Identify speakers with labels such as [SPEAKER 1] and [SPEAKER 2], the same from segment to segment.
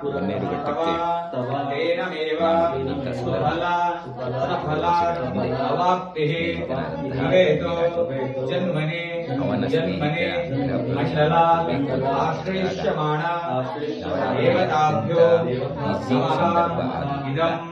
[SPEAKER 1] పురమేరు
[SPEAKER 2] గట్టెత్తి
[SPEAKER 1] జన్మనే
[SPEAKER 2] జన్మనే మండలా
[SPEAKER 1] ఆశ్రయిష్యమాణ దేవతాభ్యో ఇదం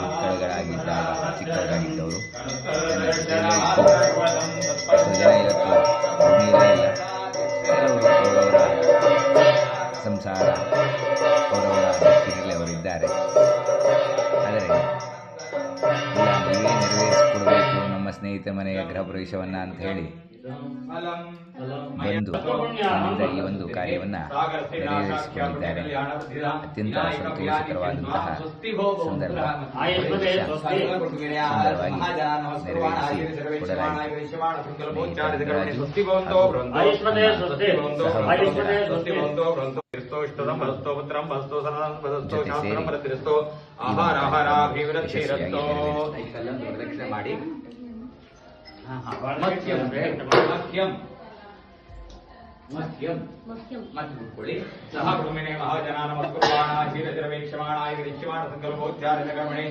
[SPEAKER 2] ಮಕ್ಕಳುಗಳಾಗಿದ್ದಾಗ ಚಿಕ್ಕವರಾಗಿದ್ದವರು ಸಂಸಾರ ಅವರವರ ಭಕ್ತಿಯಲ್ಲಿ ಅವರಿದ್ದಾರೆ ಆದರೆ ನೀವೇ ನೆರವೇರಿಸಿಕೊಡ್ಬೇಕು ನಮ್ಮ ಸ್ನೇಹಿತ ಮನೆಯ ಗೃಹ ಪ್ರವೇಶವನ್ನು ಅಂತ ಹೇಳಿ ಬಂದು ನಮ್ಮಿಂದ ಈ ಒಂದು ಕಾರ್ಯವನ್ನ ನೆರವೇರಿಸಿಕೊಂಡಿದ್ದಾರೆ ಅತ್ಯಂತ ಸಂತೋಷಕರವಾದಂತಹ ಸಂದರ್ಭ ಸುಂದರವಾಗಿ ನೆರವೇರಿಸಿ ಕೊಡಲಾಯಿತು
[SPEAKER 1] ಆಹಾರ ಆಹಾರಾಭಿವೃದ್ಧಿರಸ್ತೋ
[SPEAKER 3] ಮಾಡಿ
[SPEAKER 1] ಮಹ್ಯಂ ಮಹ್ಯಂ ಮಹ್ಯಂ
[SPEAKER 4] ಮಹ್ಯಂ
[SPEAKER 1] ಮತ್ತೆ ಬಿಟ್ಕೊಳ್ಳಿ ಸಹ ಭೂಮಿನೇ ಮಹಾಜನಾನ ಮತ್ಕುರ್ವಾಣ ಧೀರಜರವೇಕ್ಷಮಾಣ ಇದು ನಿಶ್ಚಮಾಣ ಸಂಕಲ್ಪೋಚ್ಚಾರಿತ ಕರ್ಮಣಿ